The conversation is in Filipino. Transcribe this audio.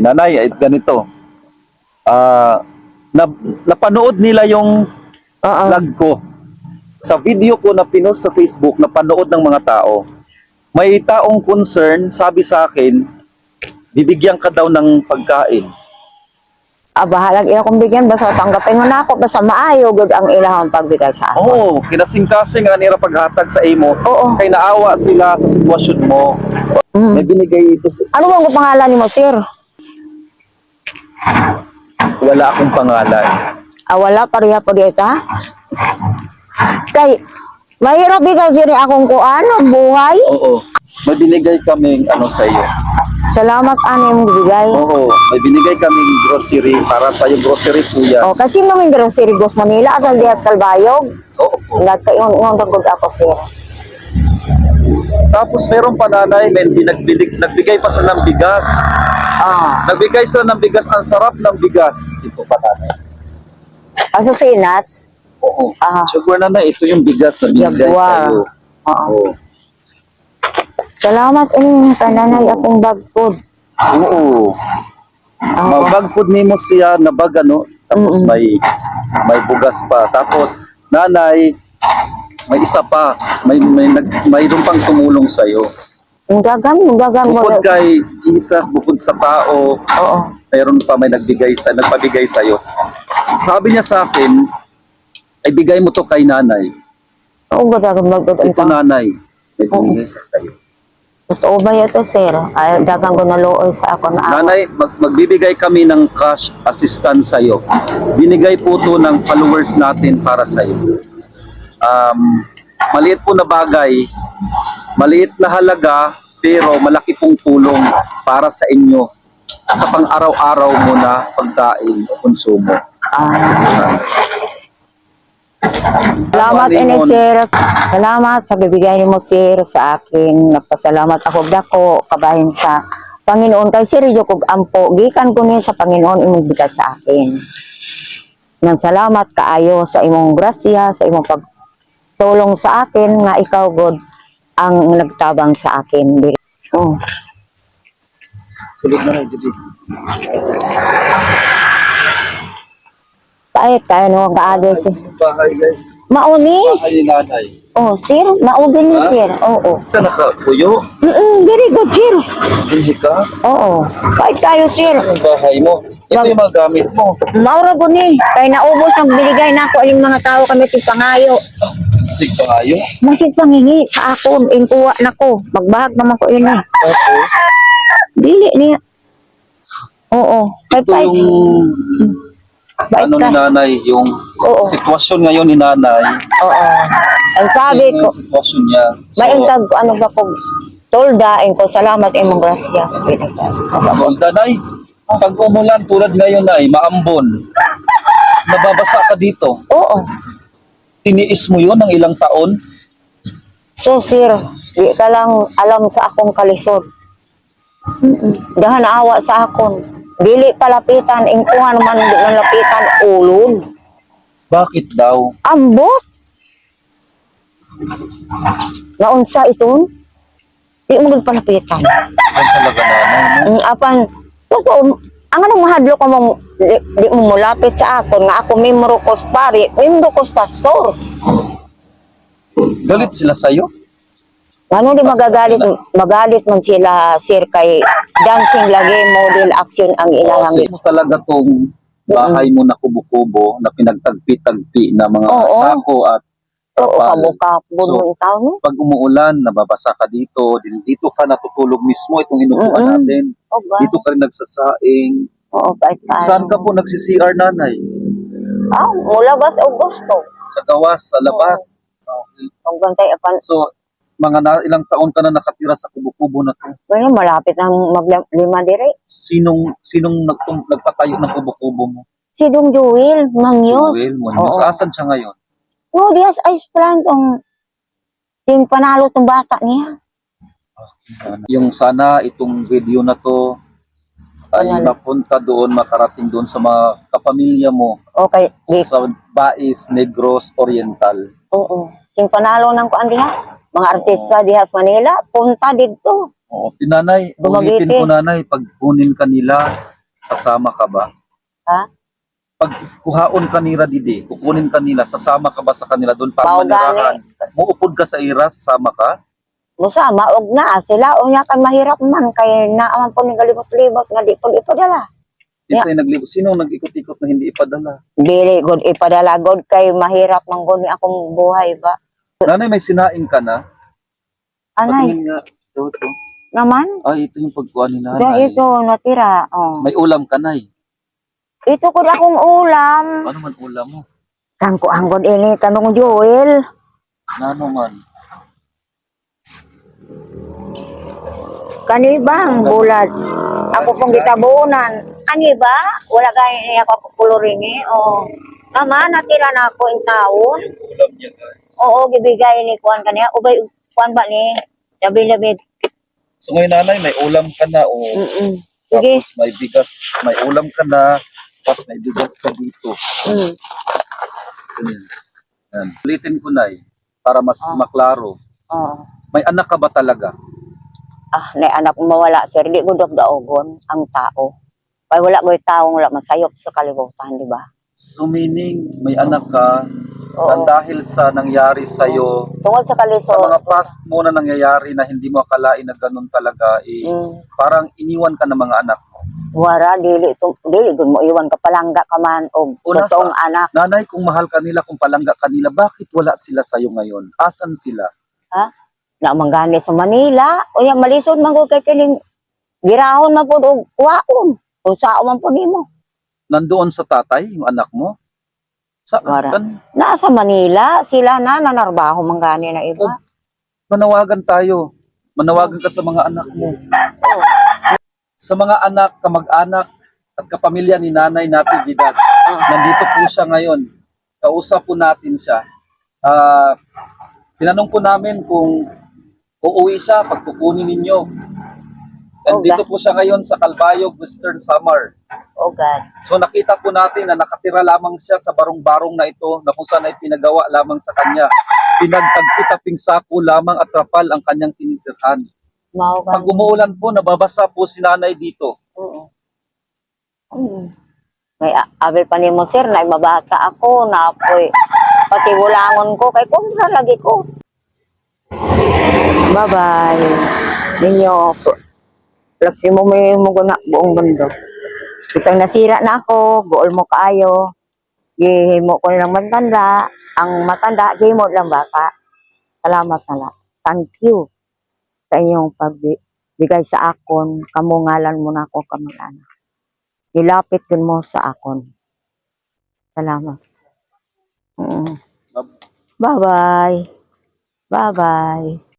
Nanay, ay ganito. Ah, na, napanood nila yung Oo. vlog ko. Sa video ko na pinost sa Facebook, napanood ng mga tao. May taong concern, sabi sa akin, bibigyan ka daw ng pagkain. Ah, bahalag ila kong bigyan, basta tanggapin mo na ako, basta maayo, good ang ilahang pagbigay sa ako. Oo, oh, kinasing-kasing ang nira paghatag sa imo. Oo. Kay naawa sila sa sitwasyon mo. Mm. May binigay ito. si- Ano bang pangalan ni mo, sir? Wala akong pangalan. Ah, wala, pareha po dito, ha? Kay, mahirap bigay sir akong kuan, ang buhay. Oo. May binigay kaming ano sa iyo. Salamat ani mong bigay. Oo, may binigay kaming grocery para sa iyo grocery po yan. Oh, kasi namin si Rigos Manila, asal dihat Kalbayog. Oo po. Nagkaingon-ingon dagod ako, sir. Tapos meron pa nanay, may binagbig, nagbigay pa sila ng bigas. Ah, Nagbigay sila ng bigas, ang sarap ng bigas. Ito pa nanay. aso si Inas. Oo. Ah. Sugar nanay, ito yung bigas na binigay sa Jaguar. iyo. Oo. Oo. Salamat ini tananay akong bagpod. Oo. Ah, Magbagpod nimo siya na bag ano, tapos Mm-mm. may may bugas pa. Tapos nanay, may isa pa, may may nag, mayroon pang tumulong sa iyo. Ang gagan, ang gagan mo. Bukod kay Jesus, bukod sa tao, Oo. mayroon pa may nagbigay sa nagpabigay sa iyo. Sabi niya sa akin, ay bigay mo to kay nanay. Oo, gagan bagpod. Ito nanay, may binigay siya sa iyo. Totoo ba ito, sir? Ay, dagang ko naluoy sa ako na ako. Nanay, mag- magbibigay kami ng cash assistance sa iyo. Binigay po to ng followers natin para sa iyo. Um, maliit po na bagay, maliit na halaga, pero malaki pong tulong para sa inyo sa pang-araw-araw mo na pagkain o konsumo. Ah. Salamat ini sir. Salamat sa bibigay mo sir sa akin. Nagpasalamat ako dako kabahin sa Panginoon kay Sir Jacob Ampo. Gikan ko ni sa Panginoon imong bigay sa akin. Nang salamat kaayo sa imong grasya, sa imong pagtulong sa akin nga ikaw God ang nagtabang sa akin. Oh. Sulit na rin, Judy. Kahit tayo no kaagay si Bahay, guys. Mauni. Bahay ni nanay. Oh, sir, maugin ni Ha? sir. Oo. Ka nakapuyo? Mm-mm, very good, sir. Hindi ka? Oo. Kahit tayo, sir. Ang bahay mo. Ito yung mga gamit mo. Maura ko ni. Kaya naubos ang binigay na ako aling mga tao kami sa pangayo. Sig payo. Masig pangingi sa akon. Inkuha na ko. Magbahag naman ko yun eh. Tapos, Dili niya. Oo. Kay ito pa. yung Bait ano ka. ni nanay, yung Oo. sitwasyon ngayon ni nanay. Oo. Ang sabi Ito ko, yung sitwasyon niya. So, may intag ano ba ko tolda ko salamat imong grasya. Well, nanay, pag umulan tulad ngayon ay maambon, nababasa ka dito. Oo. Tiniis mo yun ng ilang taon. So, sir, di ka lang alam sa akong kalisod. Dahan awa sa akon. Dili palapitan, ingkuhan man di man lapitan, ulod. Bakit daw? Ambot. Naunsa iton? Di mo palapitan. Yan talaga. No? Ang apan, gusto, ang anong mahadlo ko mong di, di mo mulapit sa akon nga ako membro kos pari, membro kos pastor. Galit sila sa'yo? Ano di magagalit, magalit man sila sir kay dancing lagi model action ang ilang Kasi mo talaga tong bahay mo na kubo-kubo na pinagtagpi-tagpi na mga Oo. sako at Oo, trapal. kamuka buno So, itaw no. Pag umuulan, nababasa ka dito, din- dito ka natutulog mismo itong inupuan Mm-mm. natin. Oh, ba? Dito ka rin nagsasaing. Oo, kahit tayo. Saan ka po nagsi-CR nanay? Ah, mula bas Augusto. Sa gawas, sa labas. Okay. Ang bantay apan, So, mga na, ilang taon ka na nakatira sa kubo-kubo na to. well, malapit nang maglima dire. Sinong sinong nagtum, nagpatayo ng kubo-kubo mo? Si Dong Jewel, Manyos. Joel Munoz. Oo. Asan siya ngayon? No, dias ay plan tong yung panalo tong bata niya. Yung sana itong video na to ay Ano? mapunta doon, makarating doon sa mga kapamilya mo Okay, di, sa Bais, Negros, Oriental. oo. Sing panalo ng kuan diha, mga artista diha sa Manila, punta dito. Oo, tinanay, Dumaguete. ulitin ko nanay, pag kunin kanila, sasama ka ba? Ha? Pag kuhaon kanila didi, kukunin kanila, sasama ka ba sa kanila doon para Mao manirahan? Muupod ka sa ira, sasama ka? Musama, og na sila. Unya kan mahirap man. Kay naaman po ni galibot-libot nga di po ipadala. Yeah. Isa nag Sino ang nag-ikot-ikot na hindi ipadala? Dili, good ipadala. God kay mahirap man gud ni akong buhay ba. Nanay, may sinaing ka na? Anay, Patingin nga. Ito, ito. naman. Ay, ito yung pagkuhan ni nanay. ito natira. Oh. May ulam ka, nay. Ito ko akong ulam. Ano man ulam mo? Kan ko ang god ini tanong Joel. Nano man? Kanibang bulad. Ako pong gitabunan. Ani ba? Wala gaya niya ako kuluringi. Oh. Tama, natira na ako in taon. Ulam niya, guys. Oo, gibigay ni kuan kaniya. Ubay kuan ba ni? Labi-labi. So ngayon, nanay, may ulam ka na. O, Mm. Sige. Tapos may bigas, may ulam ka na. Tapos may bigas ka dito. Mm. Ganyan. Yan. Ulitin ko, nay, para mas Ah. maklaro. Oo. May anak ka ba talaga? Ah, na anak mawala sir, di ko daogon ang tao. Kaya wala ko taong wala masayop sa kalibutan, di ba? So meaning, may anak ka Oo. na dahil sa nangyari sa'yo, Tungod sa kaliso. sa mga past mo na nangyayari na hindi mo akalain na ganun talaga, eh, Mm. parang iniwan ka ng mga anak mo. Wara, dili, tum, dili, gud mo iwan ka palangga ka man, o O, nasa- totoong anak. Nanay, kung mahal ka nila, kung palangga ka nila, bakit wala sila sa'yo ngayon? Asan sila? Na manggani sa Manila, o yan, malisod man ko kay kining girahon man po og kuwaon. Kung sao man po nimo. Nandoon sa tatay, yung anak mo? Sa, kan, Nasa Manila, sila na nanarbaho manggani na iba. manawagan tayo. Manawagan ka sa mga anak mo. Sa mga anak, kamag-anak, at kapamilya ni Nanay natin, Vidal. Nandito po siya ngayon. Kausap po natin siya. Ah, tinanong po namin kung uuwi siya pag kukunin ninyo. Nandito po siya ngayon sa Calbayog, Western Samar. Oh God. So nakita po natin na nakatira lamang siya sa barong-barong na ito na kung saan ay pinagawa lamang sa kanya. Pinagtagpitaping sako lamang at trapal ang kanyang tinitirhan. Mao Pag ba? umuulan po, nababasa po si nanay dito. Oo. Mm. May a- abel pa nimo sir na mabata ako na apoy pati ko kay kontra lagi ko. Bye bye. Ninyo Lapsi mo may mo na buong mundo. Isang nasira na ako, buol mo kaayo. Gihimo ko lang matanda. Ang matanda, gihimo lang bata. Salamat na lang. Thank you sa inyong pagbigay sa akon. Kamungalan mo na ako kamag-anak. Ilapit din mo sa akon. Salamat. Mm. Bye-bye. Bye-bye.